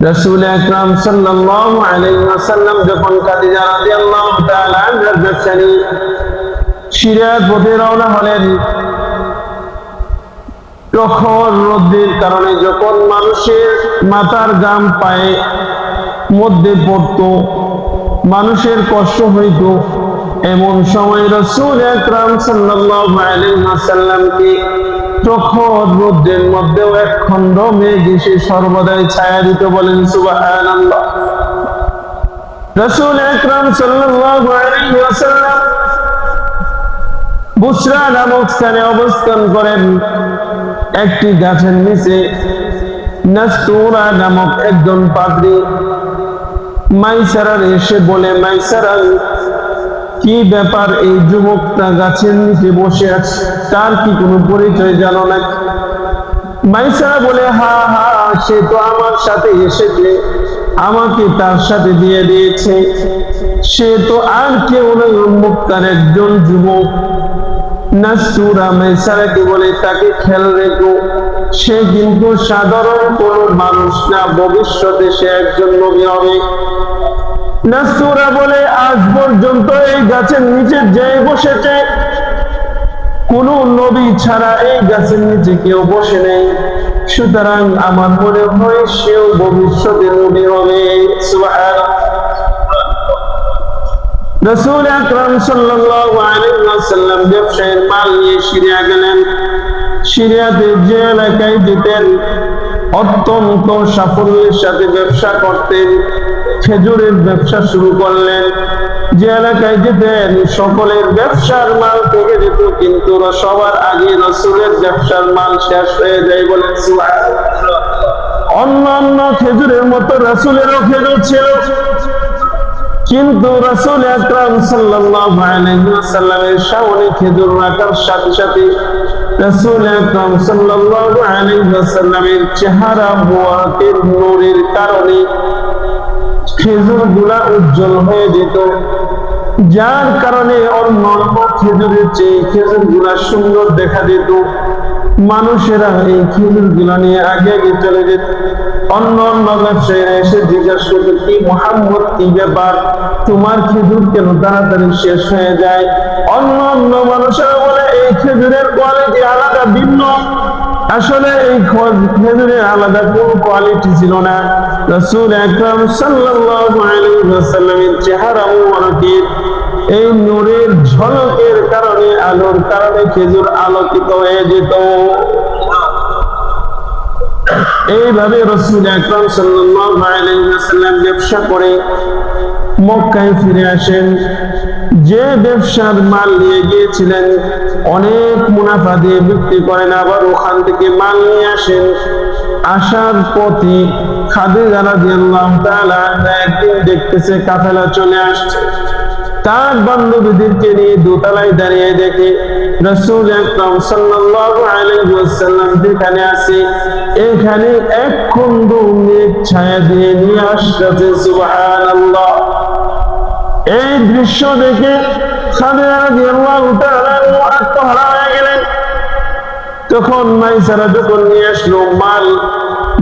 রসুল সাল্লাল্লাহু আলাইহি ওয়াসাল্লাম যখন খাদিজা রাদিয়াল্লাহু তাআলা আনহার পথে রওনা হলেন রোদ্রের কারণে যখন মানুষের মাথার গাম পায়ে মধ্যে পড়ত, মানুষের কষ্ট হইত, এমন সময় রসুল আকরাম সাল্লাল্লাহু আলাইহি ওয়াসাল্লামকে মধ্যেও এক খণ্ড মেঘ এসে সর্বদাই ছায়া দিত বলেন রসুল আকরাম সাল্লাল্লাহু আলাইহি ওয়াসাল্লাম বুসরা নামক স্থানে অবস্থান করেন। একটি গাছের নিচে নাস্তুরা নামক একজন পাদ্রী মাইসারার এসে বলে মাইসারার কি ব্যাপার এই যুবকটা গাছের নিচে বসে আছে? তার কি কোনো পরিচয় জানো না মাইসারা বলে, হা হা, সে তো আমার সাথে এসেছে। আমাকে তার সাথে দিয়ে দিয়েছে। সে তো আর কেউ নয় একজন যুবক। নাস্তুরা মেসারাকে বলে, তাকে খেয়াল রেখো। সে কিন্তু সাধারণ কোন মানুষ না। ভবিষ্যতে সে একজন নবী হবে। নাস্তুরা বলে, আজ পর্যন্ত এই গাছের নিচে যে বসেছে, কোন নবী ছাড়া এই গাছের নিচে কেউ বসে নেই। সুতরাং আমার মনে হয় সেও ভবিষ্যতে নবী হবে। রসুল আকরাম সাল্লাল্লাহু আলাইহি ওয়াসাল্লাম ব্যবসায়ের মাল নিয়ে সিরিয়া গেলেন। সিরিয়াতে যে এলাকায় যেতেন, অত্যন্ত সাফল্যের সাথে ব্যবসা করতেন। খেজুরের ব্যবসা শুরু করলেন যে এলাকায় যেতেন, সকলের ব্যবসার মাল থেকে যেত, কিন্তু সবার আগে রসুলের ব্যবসার মাল শেষ হয়ে যায় বলেন সুবহানাল্লাহ। অন্য অন্য খেজুরের মতো রসুলেরও খেজুর ছিল কিন্তু রাসূল আকরাম সাল্লাল্লাহু আলাইহি ওয়াসাল্লামের সামনে খেজুর রাখার সাথে সাথে রাসূল আকরাম সাল্লাল্লাহু আলাইহি ওয়াসাল্লামের চেহারা মুবারকের নূরের কারণে খেজুরগুলা উজ্জ্বল হয়ে যেত। যার কারণে অন্য অন্য খেজুরের চেয়ে খেজুরগুলা সুন্দর দেখা যেত। মানুষেরা এই খেজুরগুলা নিয়ে আগে আগে চলে যেত। অন্য অন্য ব্যবসায়ীরা এসে জিজ্ঞাসা করতো, কি মোহাম্মদ, কি ব্যাপার? তোমার খেজুর কেন তাড়াতাড়ি শেষ হয়ে যায়? অন্য অন্য মানুষেরা বলে, এই খেজুরের কোয়ালিটি আলাদা, ভিন্ন। আসলে এই খেজুরের আলাদা কোন কোয়ালিটি ছিল না। রাসূল আকরাম সাল্লাল্লাহু আলাইহি ওয়াসাল্লামের চেহারা এই নূরের ঝলকের কারণে, আলোর কারণে খেজুর আলোকিত হয়ে যেত। এইভাবে রসুল আকরাম ওয়াসাল্লাম ব্যবসা করে। মক্কায় ফিরে আসেন। যে ব্যবসার মাল নিয়ে গিয়েছিলেন, অনেক মুনাফা দিয়ে বিক্রি করেন, আবার ওখান থেকে মাল নিয়ে আসেন। আসার পথে খাদিজা তাআলা আনহা একদিন দেখতেছে কাফেলা চলে আসছে। তার বান্ধবীদেরকে নিয়ে দোতলায় দাঁড়িয়ে দেখে রসুল আকরাম সাল্লাল্লাহু আলাইহি ওয়াসাল্লাম যেখানে আছে, এখানে এক খন্ড ছায়া দিয়ে নিয়ে আসতেছে, সুবহানাল্লাহ। এই দৃশ্য দেখে আত্মহারা হয়ে গেলেন। তখন মাইসারা যখন নিয়ে আসলো, মাল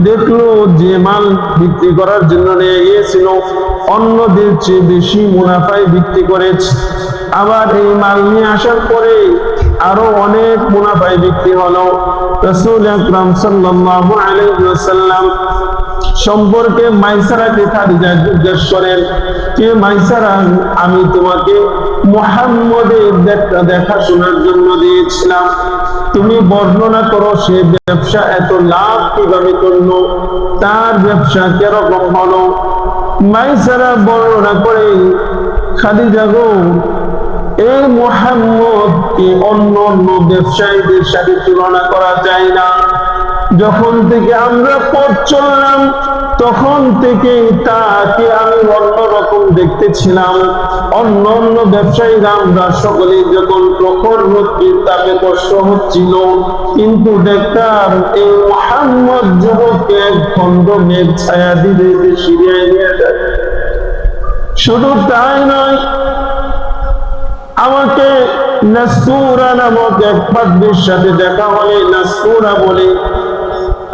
দেখল যে মাল বিক্রি করার জন্য নিয়ে গিয়েছিল অন্যদের চেয়ে বেশি মুনাফায় বিক্রি করেছে। আবার এই মাল নিয়ে আসার পরে আরও অনেক মুনাফায় বিক্রি হলো। রসুল আকরাম সাল্লাল্লাহু আলাইহি সম্পর্কে মাইসারাকে খাদিজা জিজ্ঞেস করেন কে মাইসারা, আমি তোমাকে মুহাম্মদের দেখা দেখাশোনার জন্য দিয়েছিলাম। তুমি বর্ণনা করো সে ব্যবসা এত লাভ কীভাবে করল? তার ব্যবসা কীরকম হলো? মাইসারা বর্ণনা করে, খাদিজা গো এই মোহাম্মদকে অন্য অন্য ব্যবসায়ীদের সাথে তুলনা করা যায় না। যখন থেকে আমরা পথ চললাম, তখন থেকে তাকে আমি অন্যরকম দেখতেছিলাম। অন্য অন্য ব্যবসায়ীরা আমরা সকলে যখন প্রখর রোদ্রের তাপে কষ্ট হচ্ছিল, কিন্তু দেখতাম এই মোহাম্মদ যুবককে এক খন্ড মেঘ ছায়া যে সিরিয়ায় নিয়ে যায়। শুধু তাই নয়, আমাকে নাসুরা নামক এক পাদ্রীর সাথে দেখা হলে, নাসুরা বলে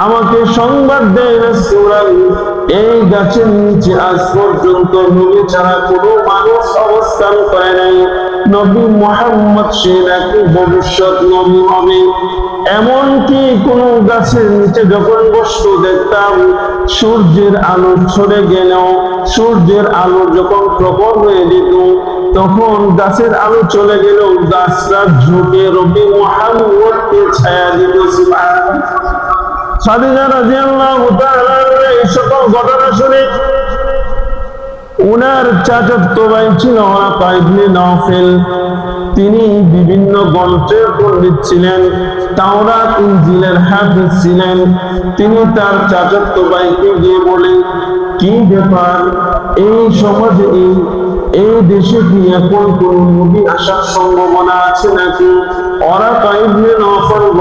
আমাকে সংবাদ দেয় রাসূলুল্লাহ। এই গাছের নিচে আজ পর্যন্ত নবী ছাড়া কোনো মানুষ অবস্থান করে নাই। নবী মোহাম্মদ সে নাকি ভবিষ্যৎ নবী হবে। এমনকি কোন গাছের নিচে যখন বস্তু দেখতাম, সূর্যের আলো ছড়ে গেলেও, সূর্যের আলো যখন প্রবল হয়ে যেত, তখন গাছের আলো চলে গেলেও গাছটা ঝুঁকে রবি মোহাম্মদকে ছায়া দিত তিনি বিভিন্ন গ্রন্থের পণ্ডিত ছিলেন, তাওরাত, ইনজিলের হাফেজ ছিলেন। তিনি তার চাচাত ভাইকে গিয়ে বলেন, কি ব্যাপার? এই সমাজে এই এই দেশে কি এখন কোন নবী আসার সম্ভাবনা আছে নাকি?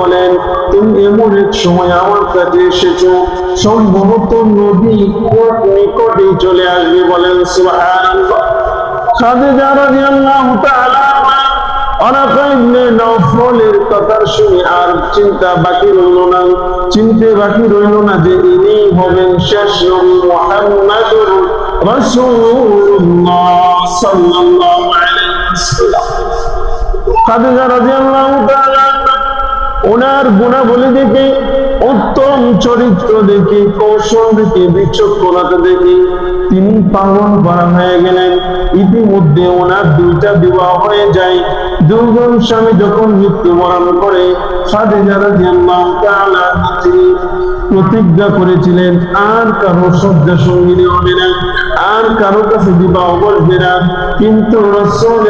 বলেন, তুমি এমন এক সময় আমার কাছে এসেছ সম্ভবত নবী খুব চলে আসবে। বলেন চিন্তা বাকি রইল না। বাকি রইল না যে ইনি হবেন শেষ ওনার গুণাবলী দেখে উত্তম চরিত্র দেখে, কৌশল দেখে, বিচক্ষণতা দেখে তিনি পাগল করা হয়ে গেলেন। ইতিমধ্যে ওনার দুইটা বিবাহ হয়ে যায়। দুজন স্বামী যখন মৃত্যুবরণ করে প্রতিজ্ঞা করেছিলেন, আর কারও শয্যা সঙ্গিনী হবে না, আর কারও কাছে বিবাহ বসবে না। কিন্তু রাসূল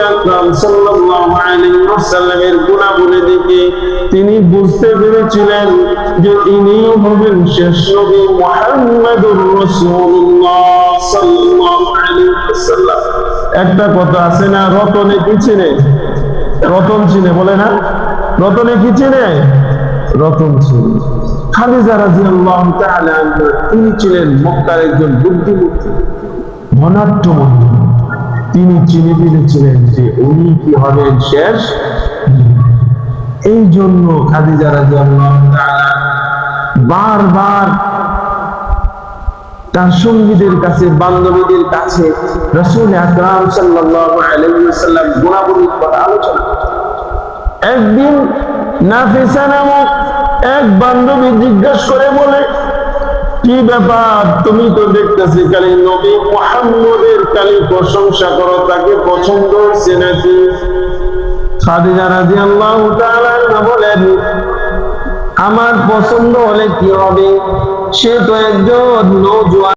গুণাবলী দেখে তিনি বুঝতে পেরেছিলেন যে ইনি হবেন শেষ নবী মুহাম্মাদুর রাসূলুল্লাহ একটা কথা আছে না, রতনে চিনে রতন চিনে, বলে না? রতনে কি চিনে? রতন চিনে। খালিজা তাআলা আনহা, তিনি ছিলেন মক্কার একজন বুদ্ধিমতী ধনাঢ্য মহিলা। তিনি চিনে ফেলেছিলেন যে উনি কি হবেন শেষ? এই জন্য খাদিজা রাদিয়াল্লাহু তাআলা বারবার তার সঙ্গীদের কাছে, বান্ধবীদের কাছে রাসূল আকরাম ওয়াসাল্লাম গুণাবলীর কথা আলোচনা একদিন নাফিসা নামক এক বান্ধবী জিজ্ঞাসা করে বলে, কি ব্যাপার? তুমি তো দেখতেছি খালি নবী মুহাম্মদের খালি প্রশংসা করো, তাকে পছন্দ হয়েছে নাকি? খাদিজা রাদিয়াল্লাহু তাআলা বলেন আমার পছন্দ হলে কি হবে? সে তো একজন নৌজওয়ান।